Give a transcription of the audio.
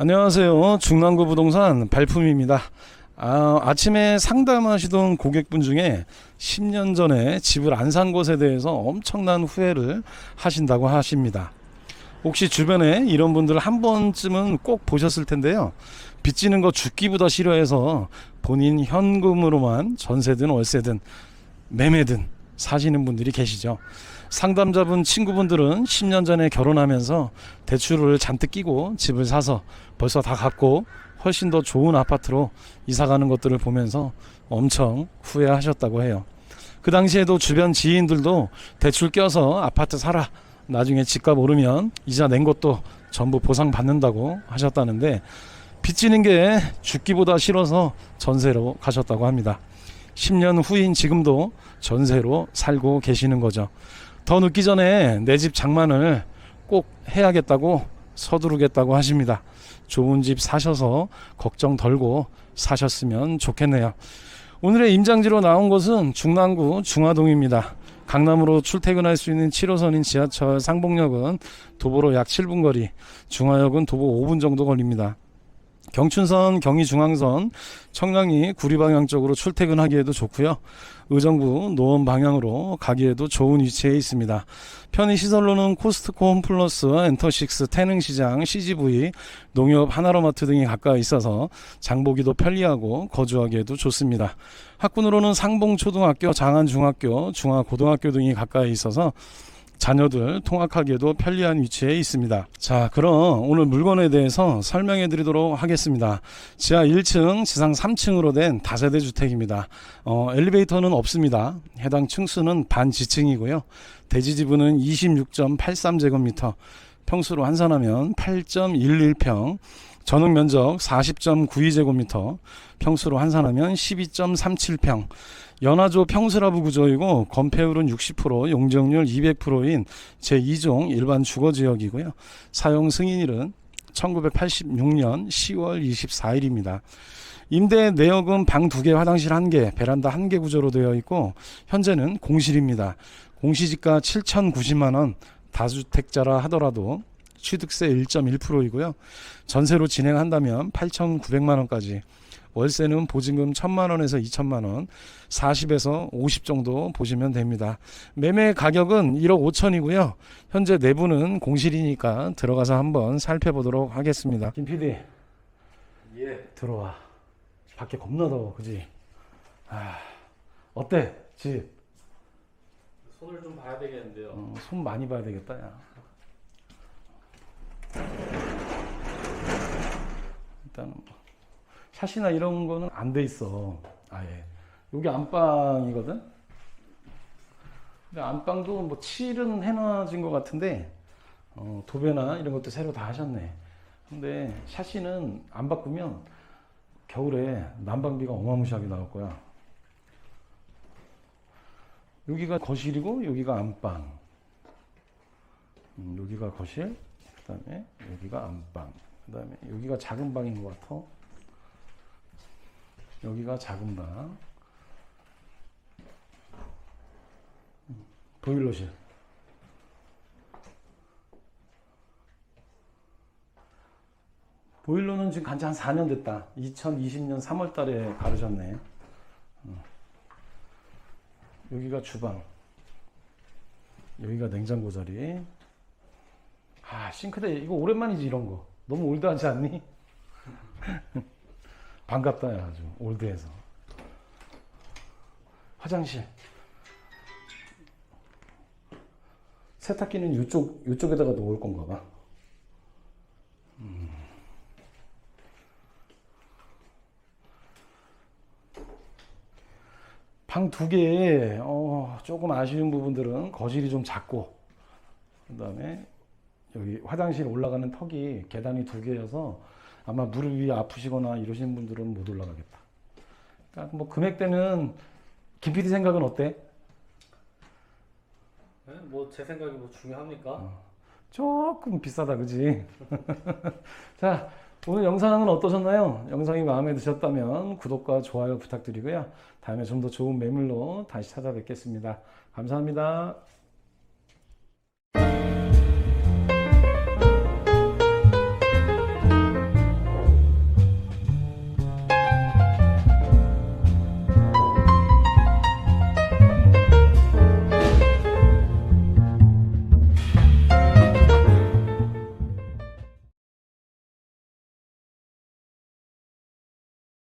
안녕하세요. 중랑구 부동산 발품입니다. 아, 아침에 상담하시던 고객분 중에 10년 전에 집을 안 산 것에 대해서 엄청난 후회를 하신다고 하십니다. 혹시 주변에 이런 분들 한 번쯤은 꼭 보셨을 텐데요. 빚지는 거 죽기보다 싫어해서 본인 현금으로만 전세든 월세든 매매든 사시는 분들이 계시죠. 상담자분 친구분들은 10년 전에 결혼하면서 대출을 잔뜩 끼고 집을 사서 벌써 다 갚고 훨씬 더 좋은 아파트로 이사 가는 것들을 보면서 엄청 후회하셨다고 해요. 그 당시에도 주변 지인들도 대출 껴서 아파트 사라. 나중에 집값 오르면 이자 낸 것도 전부 보상받는다고 하셨다는데 빚지는 게 죽기보다 싫어서 전세로 가셨다고 합니다. 10년 후인 지금도 전세로 살고 계시는 거죠. 더 늦기 전에 내 집 장만을 꼭 해야겠다고 서두르겠다고 하십니다. 좋은 집 사셔서 걱정 덜고 사셨으면 좋겠네요. 오늘의 임장지로 나온 곳은 중랑구 중화동입니다. 강남으로 출퇴근할 수 있는 7호선인 지하철 상복역은 도보로 약 7분 거리, 중화역은 도보 5분 정도 걸립니다. 경춘선, 경의중앙선, 청량리, 구리 방향 쪽으로 출퇴근하기에도 좋고요. 의정부, 노원 방향으로 가기에도 좋은 위치에 있습니다. 편의 시설로는 코스트코 홈플러스, 엔터식스, 태능시장, CGV, 농협, 하나로마트 등이 가까이 있어서 장보기도 편리하고 거주하기에도 좋습니다. 학군으로는 상봉초등학교, 장안중학교, 중화고등학교 등이 가까이 있어서 자녀들 통학하기에도 편리한 위치에 있습니다. 자, 그럼 오늘 물건에 대해서 설명해 드리도록 하겠습니다. 지하 1층, 지상 3층으로 된 다세대 주택입니다. 어, 엘리베이터는 없습니다. 해당 층수는 반지층이고요. 대지 지분은 26.83제곱미터, 평수로 환산하면 8.11평, 전용 면적 40.92제곱미터, 평수로 환산하면 12.37평, 연화조 평수라부 구조이고 건폐율은 60%, 용적률 200%인 제2종 일반 주거지역이고요. 사용 승인일은 1986년 10월 24일입니다. 임대 내역은 방 2개, 화장실 1개, 베란다 1개 구조로 되어 있고 현재는 공실입니다. 공시지가 7,090만 원, 다주택자라 하더라도 취득세 1.1%이고요. 전세로 진행한다면 8,900만 원까지 월세는 보증금 1천만 원에서 2천만 원, 40에서 50 정도 보시면 됩니다. 매매 가격은 1억 5천이고요. 현재 내부는 공실이니까 들어가서 한번 살펴보도록 하겠습니다. 김 PD 예. 들어와. 밖에 겁나 더워, 그지? 아, 어때? 집 손을 좀 봐야 되겠는데요. 어, 손 많이 봐야 되겠다, 야. 일단 샷이나 이런 거는 안 돼 있어. 아예. 여기 안방이거든. 근데 안방도 뭐 칠은 해놔진 것 같은데 어, 도배나 이런 것도 새로 다 하셨네. 근데 샤시는 안 바꾸면 겨울에 난방비가 어마무시하게 나올 거야. 여기가 거실이고 여기가 안방. 음, 여기가 거실. 그다음에 여기가 안방. 그다음에 여기가 작은 방인 것 같아. 여기가 작은 방. 음, 보일러실. 보일러는 지금 간지 한 4년 됐다. 2020년 3월 달에 가르셨네. 어. 여기가 주방. 여기가 냉장고 자리. 아, 싱크대. 이거 오랜만이지, 이런 거. 너무 올드하지 않니? 반갑다, 야, 아주. 올드해서. 화장실. 세탁기는 이쪽, 이쪽에다가 놓을 건가 봐. 음. 방두 개에, 어, 조금 아쉬운 부분들은 거실이 좀 작고, 그 다음에 여기 화장실 올라가는 턱이 계단이 두 개여서 아마 무릎이 아프시거나 이러시는 분들은 못 올라가겠다. 그러니까 뭐 금액대는 김 PD 생각은 어때? 네? 뭐제 생각이 뭐 중요합니까? 조금 비싸다, 그지? 자, 오늘 영상은 어떠셨나요? 영상이 마음에 드셨다면 구독과 좋아요 부탁드리고요. 다음에 좀 더 좋은 매물로 다시 찾아뵙겠습니다. 감사합니다.